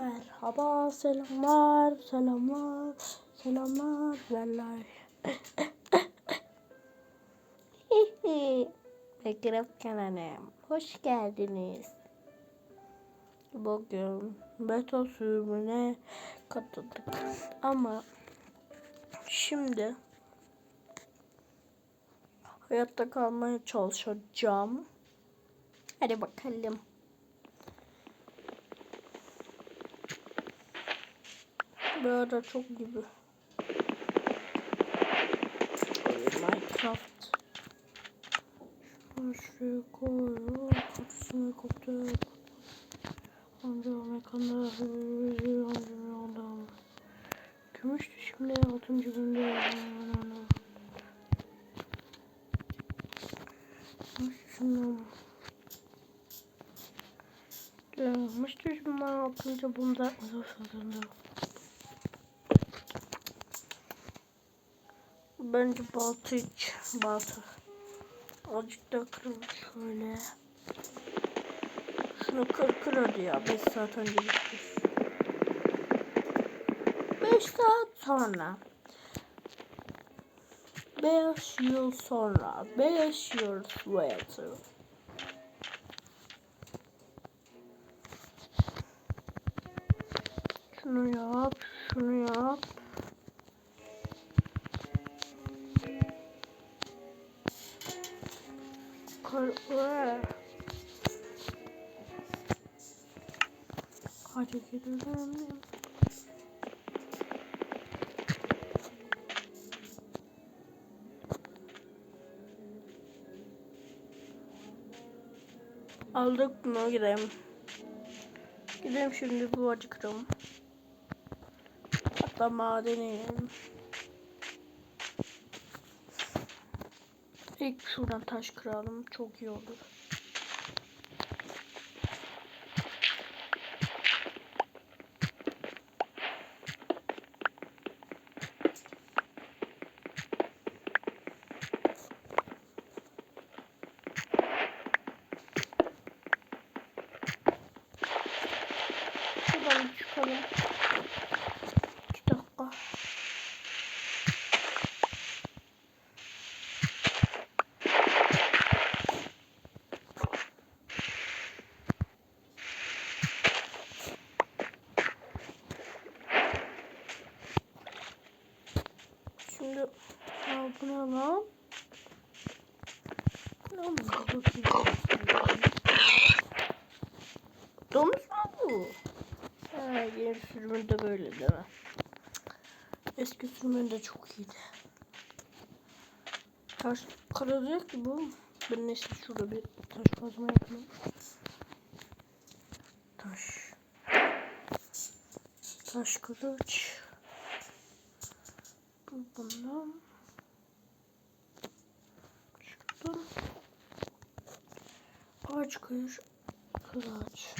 Merhaba, selamlar, selamlar, selamlar, selamlar. Minecraft kanalım, hoş geldiniz. Bugün beta sürümüne katıldık. Ama şimdi hayatta kalmaya çalışacağım. Hadi bakalım. Arada çok gibi. Minecraft. Şunu şuraya koyuyorum. Kutusunu koptu. Amca mekanda. Amca Gümüş şimdi altıncı günde. Şunu. Gümüş şimdi altıncı bunda. Nasıl Bence baltı hiç baltı. Azıcık da kırın şöyle. Şunu kır kır hadi ya. 5 saat önce bitmiş. 5 saat sonra. 5 yıl sonra. 5 yıl later. Şunu yap, şunu yap. Hadi gidelim. Aldık bunu gidelim. Gidelim şimdi bu acıkırım. Hatta madene inelim. İlk şuradan taş kıralım. Çok iyi olur. Şuradan çıkalım. Şimdi ya bu ne lan? Ne oldu? Domuz mu bu? Ha, yeni sürümünde böyle değil mi? Eski sürümünde çok iyiydi. Taş kırılacak ki bu. Ben neyse şurada bir taş kazma yapayım. Taş. Taş kılıç bundan şuradan ağaç kıyır kıraç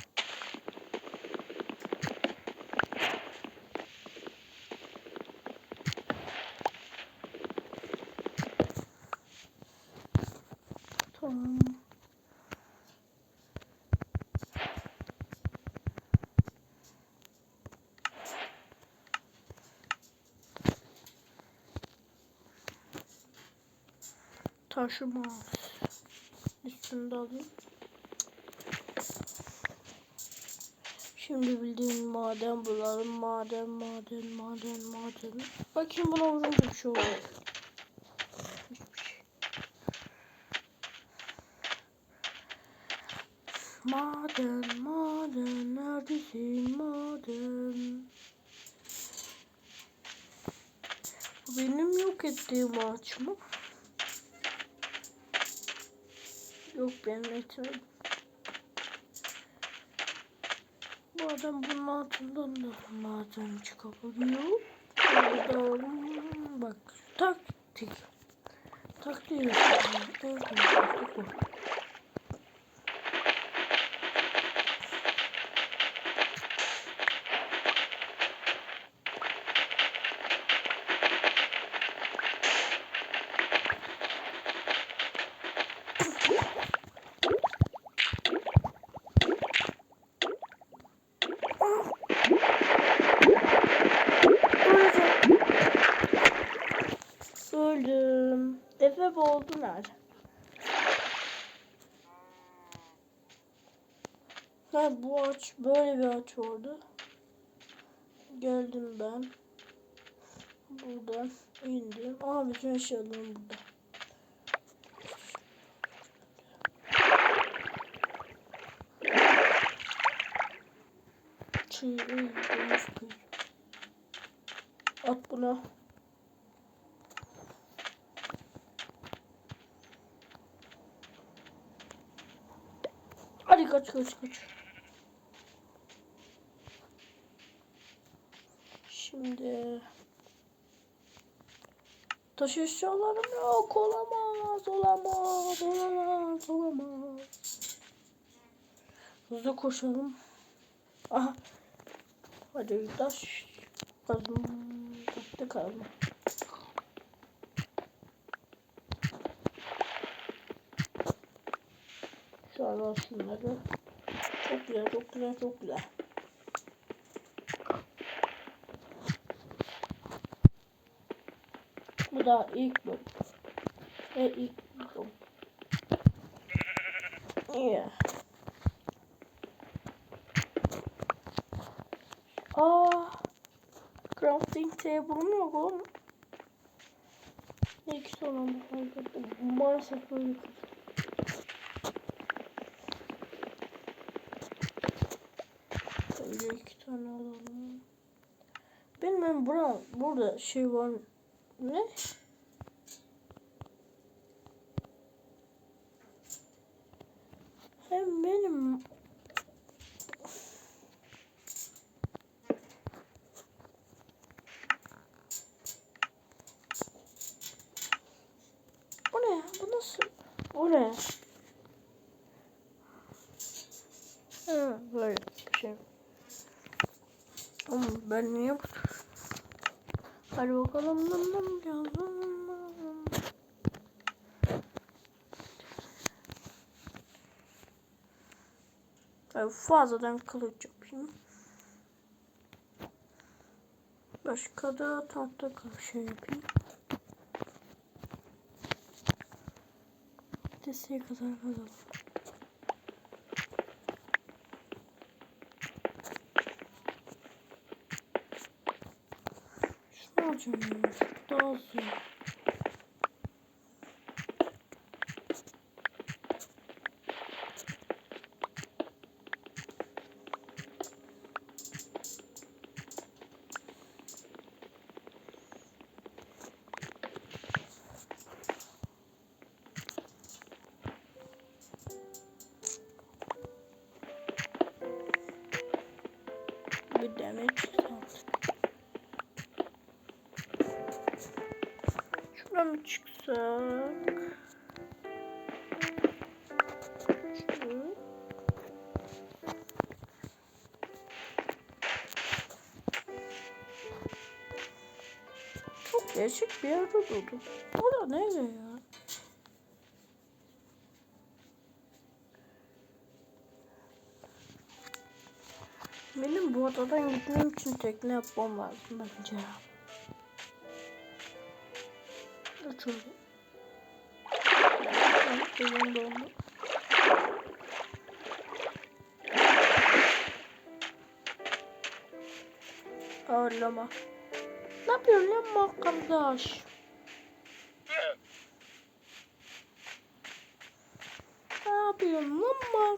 tamam taşımaz. Üstünde alayım. Şimdi bildiğim maden bulalım. Maden, maden, maden, maden. Bakayım buna vurunca bir şey. Hiçbir şey. Maden, maden, neredesin maden? Bu benim yok ettiğim ağaç mı? Yok benim etmedim. Bu adam bunun altından da maden çıkabiliyor. Buradan bak taktik. Taktik yapıyorum. Evet, taktik bu. Bu nerede? Ha bu ağaç böyle bir ağaç vardı. Geldim ben. Buradan indim. Aa bütün eşyalarım burada. Çiğ. At buna. Kaç kaç kaç. Şimdi taş yok olamaz olamaz olamaz olamaz. Hızlı koşalım. Aha. Hadi taş kazma. Taşta kazma. Al şunları. Çok güzel, çok güzel, çok güzel. Bu da ilk bölüm. Ve ilk bölüm. Yeah. Aa, crafting table'ım yok oğlum. İkisi olan bu. Maalesef böyle kaldı. Benim bura, burada şey var. Ne? Hem benim Bu ne? Bu nasıl? Bu ne? Hı, böyle bir şey. Ama ben niye bu? Hadi bakalım. Nım nım yazım. Tabii fazladan kılıç yapayım. Başka da tahta kılıç şey yapayım. Desteğe kadar kazalım. Şunu alacağım. Daha zor. Mı çıksak? Çok değişik bir yerde durdum. Burada nerede ya? Benim bu adadan gitmem için tekne yapmam lazım bence. Açıyorum. Elim dondu. Ağırlama. Ne yapıyorsun lan mal kardeş? Ne yapıyorsun lan mal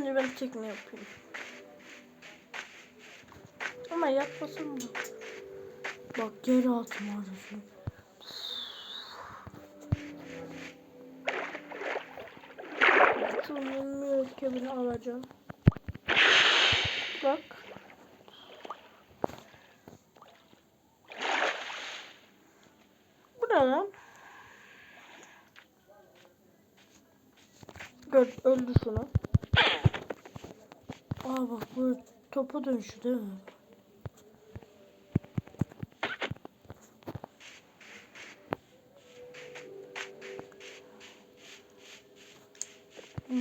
Bence ben tekne yapayım. Ama yapmasın mı? Bak geri atma arası. Şunun mürekkebini alacağım. Bak. Bu ne lan? Gör, öldü şunu. Aa bak bu topa dönüşü değil mi?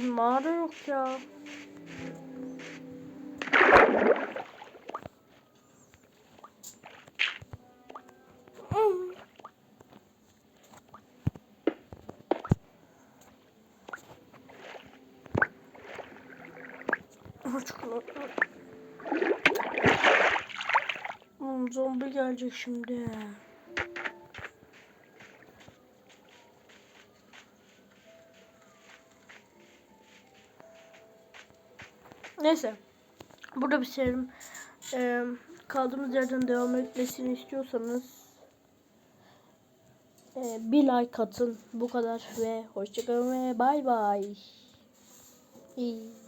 Mağara yok ya. Aşkına. Hmm, zombi gelecek şimdi. Neyse. Burada bitirelim. Ee, kaldığımız yerden devam etmesini istiyorsanız e, bir like atın. Bu kadar ve hoşçakalın ve bay bay. İyi.